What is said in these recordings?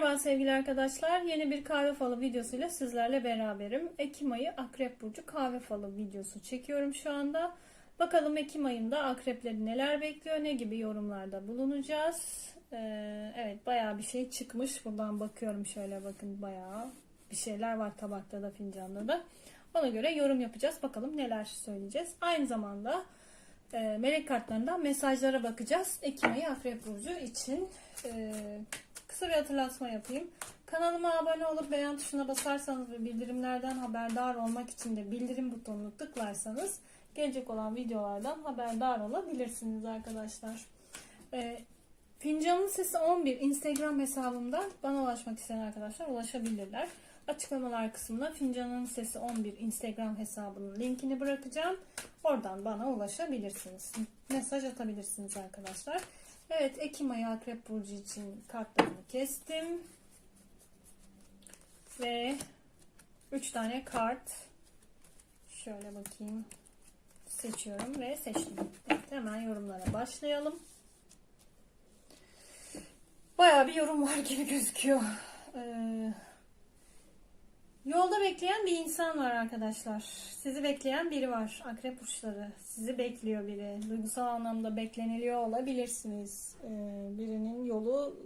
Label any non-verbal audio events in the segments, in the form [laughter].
Merhaba sevgili arkadaşlar. Yeni bir kahve falı videosuyla sizlerle beraberim. Ekim ayı Akrep Burcu kahve falı videosu çekiyorum şu anda. Bakalım Ekim ayında akrepleri neler bekliyor, ne gibi yorumlarda bulunacağız. Ee, evet bayağı bir şey çıkmış. Buradan bakıyorum şöyle bakın bayağı bir şeyler var tabakta da fincanda da. Ona göre yorum yapacağız. Bakalım neler söyleyeceğiz. Aynı zamanda e, melek kartlarından mesajlara bakacağız. Ekim ayı Akrep Burcu için. E, kısa bir hatırlatma yapayım. Kanalıma abone olup beğen tuşuna basarsanız ve bildirimlerden haberdar olmak için de bildirim butonunu tıklarsanız gelecek olan videolardan haberdar olabilirsiniz arkadaşlar. E, Fincanın Sesi 11 Instagram hesabımdan bana ulaşmak isteyen arkadaşlar ulaşabilirler. Açıklamalar kısmına Fincanın Sesi 11 Instagram hesabının linkini bırakacağım. Oradan bana ulaşabilirsiniz. Mesaj atabilirsiniz arkadaşlar. Evet Ekim ayı Akrep Burcu için kartlarımı kestim. Ve 3 tane kart şöyle bakayım seçiyorum ve seçtim. Evet hemen yorumlara başlayalım. Bayağı bir yorum var gibi gözüküyor. Ee, yolda bekleyen bir insan var arkadaşlar. Sizi bekleyen biri var. Akrep burçları. Sizi bekliyor biri. Duygusal anlamda bekleniliyor olabilirsiniz. Ee, birinin yolu,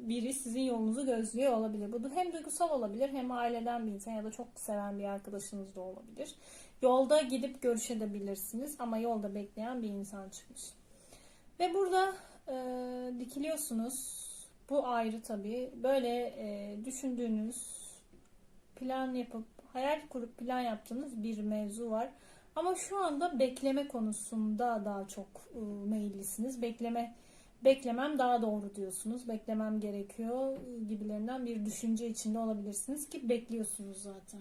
biri sizin yolunuzu gözlüyor olabilir. Bu hem duygusal olabilir hem aileden bir insan ya da çok seven bir arkadaşınız da olabilir. Yolda gidip görüşebilirsiniz ama yolda bekleyen bir insan çıkmış. Ve burada e, dikiliyorsunuz. Bu ayrı tabii. Böyle e, düşündüğünüz, plan yapıp, hayal kurup plan yaptığınız bir mevzu var. Ama şu anda bekleme konusunda daha çok e, meyillisiniz. Bekleme beklemem daha doğru diyorsunuz. Beklemem gerekiyor gibilerinden bir düşünce içinde olabilirsiniz ki bekliyorsunuz zaten.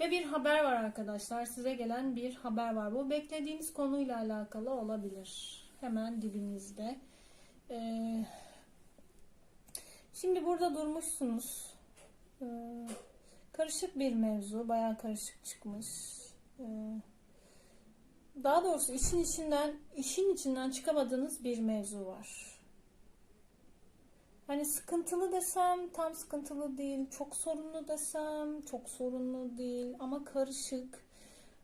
Ve bir haber var arkadaşlar. Size gelen bir haber var. Bu beklediğiniz konuyla alakalı olabilir. Hemen dibinizde. Ee, şimdi burada durmuşsunuz. Ee, karışık bir mevzu. Bayağı karışık çıkmış. Ee, daha doğrusu işin içinden işin içinden çıkamadığınız bir mevzu var. Hani sıkıntılı desem tam sıkıntılı değil, çok sorunlu desem çok sorunlu değil ama karışık.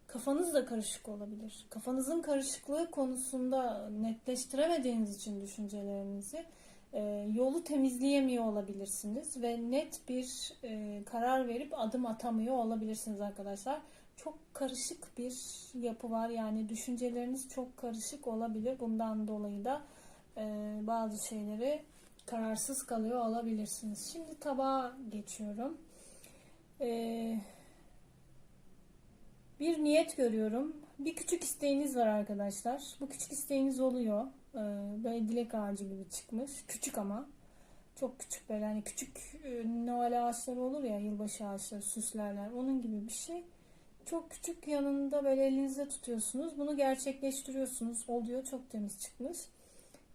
Kafanız da karışık olabilir. Kafanızın karışıklığı konusunda netleştiremediğiniz için düşüncelerinizi e, yolu temizleyemiyor olabilirsiniz ve net bir e, karar verip adım atamıyor olabilirsiniz arkadaşlar. Çok karışık bir yapı var yani düşünceleriniz çok karışık olabilir. Bundan dolayı da e, bazı şeyleri kararsız kalıyor olabilirsiniz. Şimdi tabağa geçiyorum. Bir niyet görüyorum. Bir küçük isteğiniz var arkadaşlar. Bu küçük isteğiniz oluyor. Ee, böyle dilek ağacı gibi çıkmış. Küçük ama. Çok küçük böyle hani küçük e, Noel ağaçları olur ya yılbaşı ağaçları süslerler. Onun gibi bir şey. Çok küçük yanında böyle elinizde tutuyorsunuz. Bunu gerçekleştiriyorsunuz. Oluyor. Çok temiz çıkmış.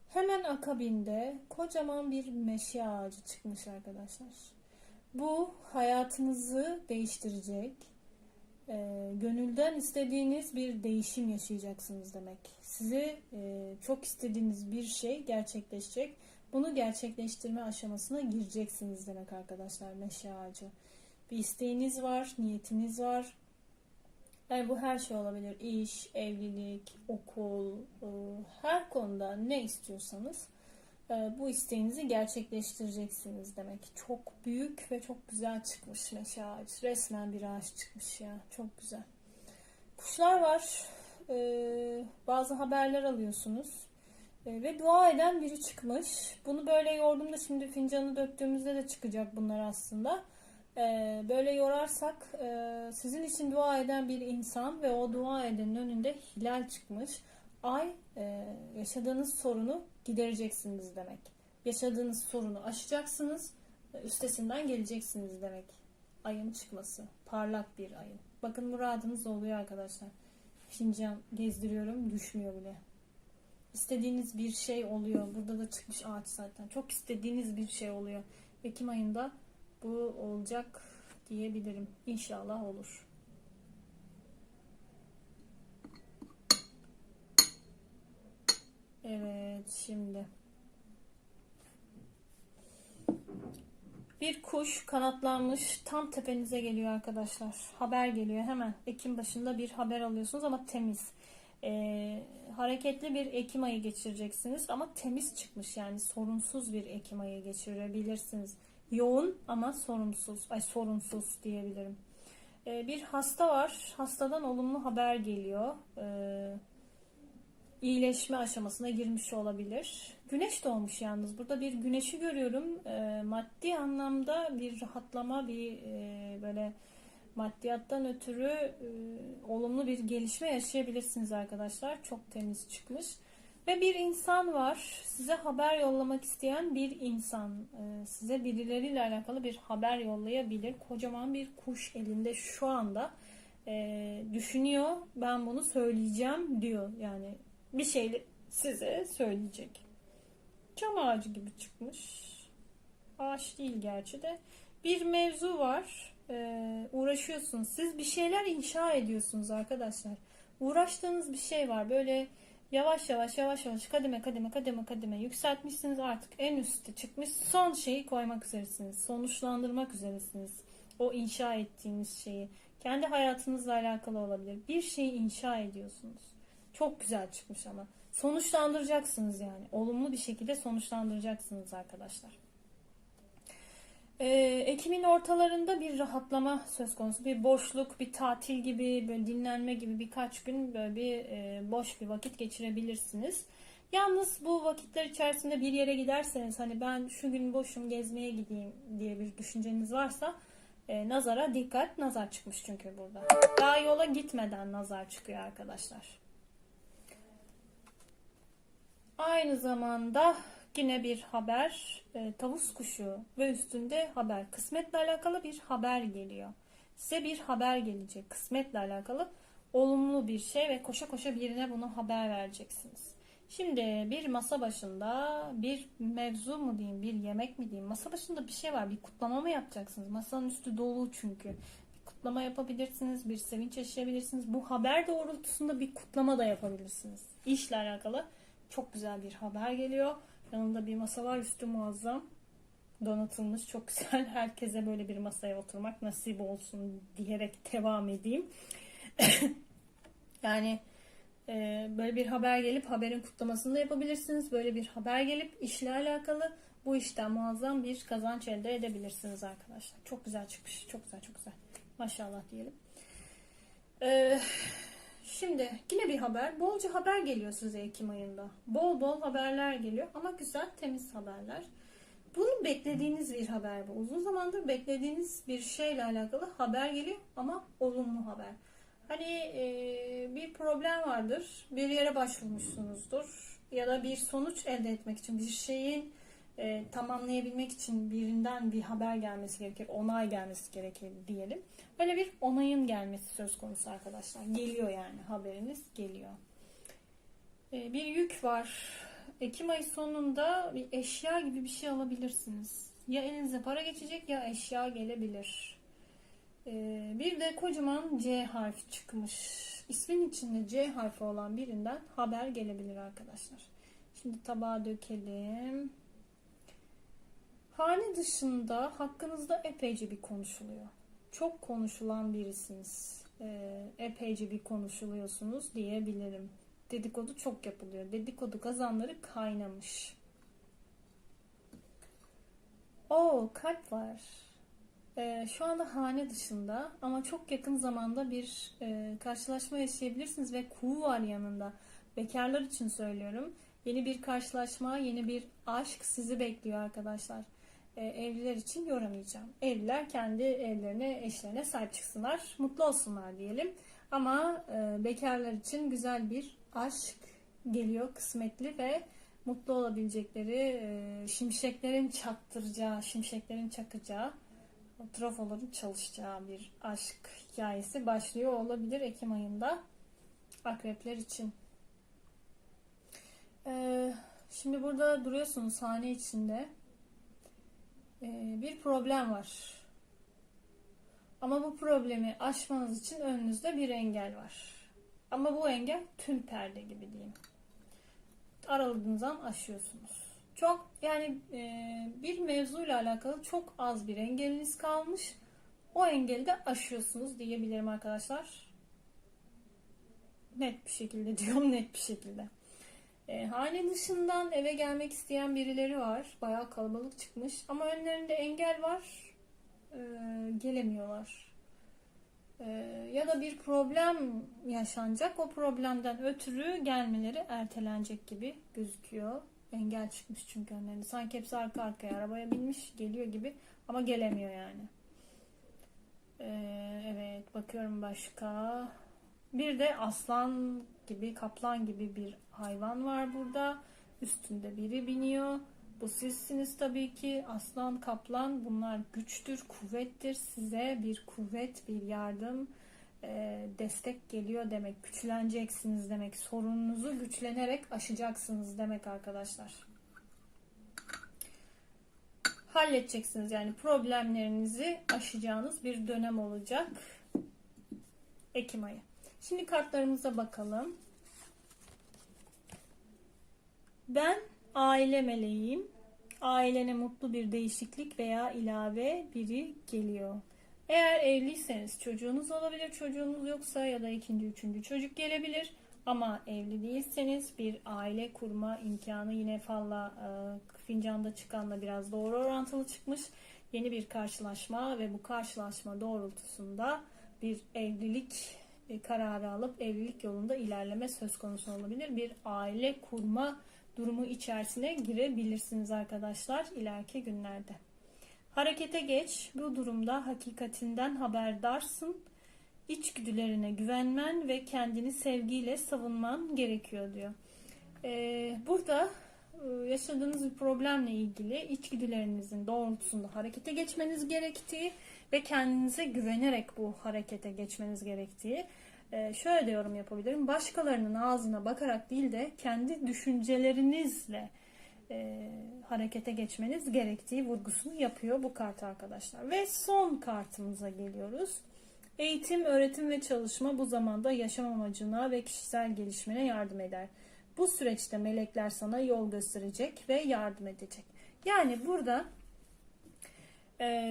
Hemen akabinde kocaman bir meşe ağacı çıkmış arkadaşlar. Bu hayatınızı değiştirecek, e, gönülden istediğiniz bir değişim yaşayacaksınız demek. Sizi e, çok istediğiniz bir şey gerçekleşecek. Bunu gerçekleştirme aşamasına gireceksiniz demek arkadaşlar meşe ağacı. Bir isteğiniz var, niyetiniz var, yani bu her şey olabilir. İş, evlilik, okul, e, her konuda ne istiyorsanız bu isteğinizi gerçekleştireceksiniz demek. Çok büyük ve çok güzel çıkmış meşe ağacı. Resmen bir ağaç çıkmış ya. Çok güzel. Kuşlar var. E, bazı haberler alıyorsunuz. Ve dua eden biri çıkmış. Bunu böyle yordum da şimdi fincanı döktüğümüzde de çıkacak bunlar aslında. Böyle yorarsak e, sizin için dua eden bir insan ve o dua edenin önünde hilal çıkmış. Ay e, yaşadığınız sorunu gidereceksiniz demek. Yaşadığınız sorunu aşacaksınız, üstesinden geleceksiniz demek. Ayın çıkması. Parlak bir ayın. Bakın muradınız oluyor arkadaşlar. Fincan gezdiriyorum düşmüyor bile. İstediğiniz bir şey oluyor. Burada da çıkmış ağaç zaten. Çok istediğiniz bir şey oluyor. Ekim ayında bu olacak diyebilirim. İnşallah olur. Evet şimdi Bir kuş kanatlanmış tam tepenize geliyor arkadaşlar. Haber geliyor hemen. Ekim başında bir haber alıyorsunuz ama temiz. Ee, hareketli bir Ekim ayı geçireceksiniz ama temiz çıkmış yani sorunsuz bir Ekim ayı geçirebilirsiniz. Yoğun ama sorumsuz, ay sorunsuz diyebilirim. Ee, bir hasta var. Hastadan olumlu haber geliyor. Ee, iyileşme aşamasına girmiş olabilir. Güneş doğmuş yalnız. Burada bir güneşi görüyorum. Ee, maddi anlamda bir rahatlama, bir e, böyle maddiyattan ötürü e, olumlu bir gelişme yaşayabilirsiniz arkadaşlar. Çok temiz çıkmış. Ve bir insan var. Size haber yollamak isteyen bir insan. Ee, size birileriyle alakalı bir haber yollayabilir. Kocaman bir kuş elinde şu anda. Ee, düşünüyor. Ben bunu söyleyeceğim diyor. Yani bir şey size söyleyecek. Çam ağacı gibi çıkmış. Ağaç değil gerçi de. Bir mevzu var. Ee, uğraşıyorsunuz. Siz bir şeyler inşa ediyorsunuz arkadaşlar. Uğraştığınız bir şey var. Böyle yavaş yavaş yavaş yavaş kademe kademe kademe kademe yükseltmişsiniz artık en üstte çıkmış son şeyi koymak üzeresiniz. Sonuçlandırmak üzeresiniz. O inşa ettiğiniz şeyi. Kendi hayatınızla alakalı olabilir. Bir şeyi inşa ediyorsunuz. Çok güzel çıkmış ama. Sonuçlandıracaksınız yani. Olumlu bir şekilde sonuçlandıracaksınız arkadaşlar. Ee, Ekim'in ortalarında bir rahatlama söz konusu. Bir boşluk, bir tatil gibi, böyle dinlenme gibi birkaç gün böyle bir e, boş bir vakit geçirebilirsiniz. Yalnız bu vakitler içerisinde bir yere giderseniz hani ben şu gün boşum gezmeye gideyim diye bir düşünceniz varsa e, nazara dikkat. Nazar çıkmış çünkü burada. Daha yola gitmeden nazar çıkıyor arkadaşlar. Aynı zamanda yine bir haber, e, tavus kuşu ve üstünde haber. Kısmetle alakalı bir haber geliyor. Size bir haber gelecek. Kısmetle alakalı olumlu bir şey ve koşa koşa birine bunu haber vereceksiniz. Şimdi bir masa başında bir mevzu mu diyeyim, bir yemek mi diyeyim, masa başında bir şey var, bir kutlama mı yapacaksınız? Masanın üstü dolu çünkü. Bir kutlama yapabilirsiniz, bir sevinç yaşayabilirsiniz. Bu haber doğrultusunda bir kutlama da yapabilirsiniz. İşle alakalı çok güzel bir haber geliyor. Yanında bir masa var, üstü muazzam. Donatılmış, çok güzel. [laughs] Herkese böyle bir masaya oturmak nasip olsun diyerek devam edeyim. [laughs] yani ee, böyle bir haber gelip haberin kutlamasını da yapabilirsiniz. Böyle bir haber gelip işle alakalı bu işten muazzam bir kazanç elde edebilirsiniz arkadaşlar. Çok güzel çıkmış. Çok güzel çok güzel. Maşallah diyelim. Ee, şimdi yine bir haber. Bolca haber geliyor size Ekim ayında. Bol bol haberler geliyor ama güzel temiz haberler. Bunu beklediğiniz bir haber bu. Uzun zamandır beklediğiniz bir şeyle alakalı haber geliyor ama olumlu haber. Hani e, bir problem vardır, bir yere başvurmuşsunuzdur ya da bir sonuç elde etmek için bir şeyin e, tamamlayabilmek için birinden bir haber gelmesi gerekir, onay gelmesi gerekir diyelim. Böyle bir onayın gelmesi söz konusu arkadaşlar. Geliyor yani haberiniz geliyor. E, bir yük var. Ekim ayı sonunda bir eşya gibi bir şey alabilirsiniz. Ya elinize para geçecek ya eşya gelebilir. Ee, bir de kocaman C harfi çıkmış. İsmin içinde C harfi olan birinden haber gelebilir arkadaşlar. Şimdi tabağa dökelim. Hane dışında hakkınızda epeyce bir konuşuluyor. Çok konuşulan birisiniz. Ee, epeyce bir konuşuluyorsunuz diyebilirim. Dedikodu çok yapılıyor. Dedikodu kazanları kaynamış. O kalp var. Ee, şu anda hane dışında ama çok yakın zamanda bir e, karşılaşma yaşayabilirsiniz ve kuğu var yanında. Bekarlar için söylüyorum. Yeni bir karşılaşma, yeni bir aşk sizi bekliyor arkadaşlar. Ee, evliler için yoramayacağım. Evliler kendi evlerine, eşlerine sahip çıksınlar, mutlu olsunlar diyelim. Ama e, bekarlar için güzel bir aşk geliyor, kısmetli ve mutlu olabilecekleri, e, şimşeklerin çaktıracağı, şimşeklerin çakacağı trafoların çalışacağı bir aşk hikayesi başlıyor olabilir Ekim ayında akrepler için. Ee, şimdi burada duruyorsunuz sahne içinde. Ee, bir problem var. Ama bu problemi aşmanız için önünüzde bir engel var. Ama bu engel tül perde gibi diyeyim. Araladığınız an aşıyorsunuz. Çok yani e, bir mevzuyla alakalı çok az bir engeliniz kalmış. O engeli de aşıyorsunuz diyebilirim arkadaşlar. Net bir şekilde diyorum net bir şekilde. E, hane dışından eve gelmek isteyen birileri var. Bayağı kalabalık çıkmış. Ama önlerinde engel var. E, gelemiyorlar. E, ya da bir problem yaşanacak. O problemden ötürü gelmeleri ertelenecek gibi gözüküyor. Engel çıkmış çünkü önlerinde. Sanki hepsi arka arkaya arabaya binmiş geliyor gibi. Ama gelemiyor yani. E, evet bakıyorum başka. Bir de aslan gibi, kaplan gibi bir hayvan var burada. Üstünde biri biniyor. Bu sizsiniz tabii ki. Aslan, kaplan bunlar güçtür, kuvvettir. Size bir kuvvet, bir yardım, e, destek geliyor demek. Güçleneceksiniz demek. Sorununuzu güçlenerek aşacaksınız demek arkadaşlar. Halledeceksiniz yani problemlerinizi aşacağınız bir dönem olacak. Ekim ayı. Şimdi kartlarımıza bakalım. Ben aile meleğim. Ailene mutlu bir değişiklik veya ilave biri geliyor. Eğer evliyseniz çocuğunuz olabilir, çocuğunuz yoksa ya da ikinci, üçüncü çocuk gelebilir. Ama evli değilseniz bir aile kurma imkanı yine falla e, fincanda çıkanla biraz doğru orantılı çıkmış. Yeni bir karşılaşma ve bu karşılaşma doğrultusunda bir evlilik kararı alıp evlilik yolunda ilerleme söz konusu olabilir. Bir aile kurma durumu içerisine girebilirsiniz arkadaşlar ileriki günlerde. Harekete geç. Bu durumda hakikatinden haberdarsın. İçgüdülerine güvenmen ve kendini sevgiyle savunman gerekiyor diyor. Ee, burada e, yaşadığınız bir problemle ilgili içgüdülerinizin doğrultusunda harekete geçmeniz gerektiği ve kendinize güvenerek bu harekete geçmeniz gerektiği. Ee, şöyle de yorum yapabilirim. Başkalarının ağzına bakarak değil de kendi düşüncelerinizle e, harekete geçmeniz gerektiği vurgusunu yapıyor bu kart arkadaşlar. Ve son kartımıza geliyoruz. Eğitim, öğretim ve çalışma bu zamanda yaşam amacına ve kişisel gelişimine yardım eder. Bu süreçte melekler sana yol gösterecek ve yardım edecek. Yani burada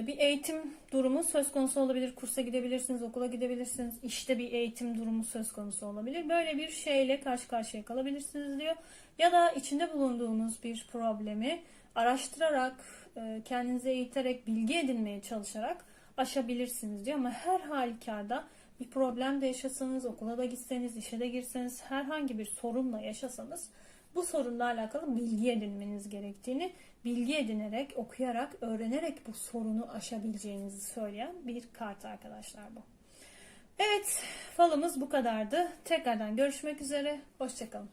bir eğitim durumu söz konusu olabilir. Kursa gidebilirsiniz, okula gidebilirsiniz. İşte bir eğitim durumu söz konusu olabilir. Böyle bir şeyle karşı karşıya kalabilirsiniz diyor. Ya da içinde bulunduğunuz bir problemi araştırarak, e, kendinize eğiterek, bilgi edinmeye çalışarak aşabilirsiniz diyor. Ama her halükarda bir problem de yaşasanız, okula da gitseniz, işe de girseniz, herhangi bir sorunla yaşasanız bu sorunla alakalı bilgi edinmeniz gerektiğini, bilgi edinerek, okuyarak, öğrenerek bu sorunu aşabileceğinizi söyleyen bir kart arkadaşlar bu. Evet, falımız bu kadardı. Tekrardan görüşmek üzere. Hoşçakalın.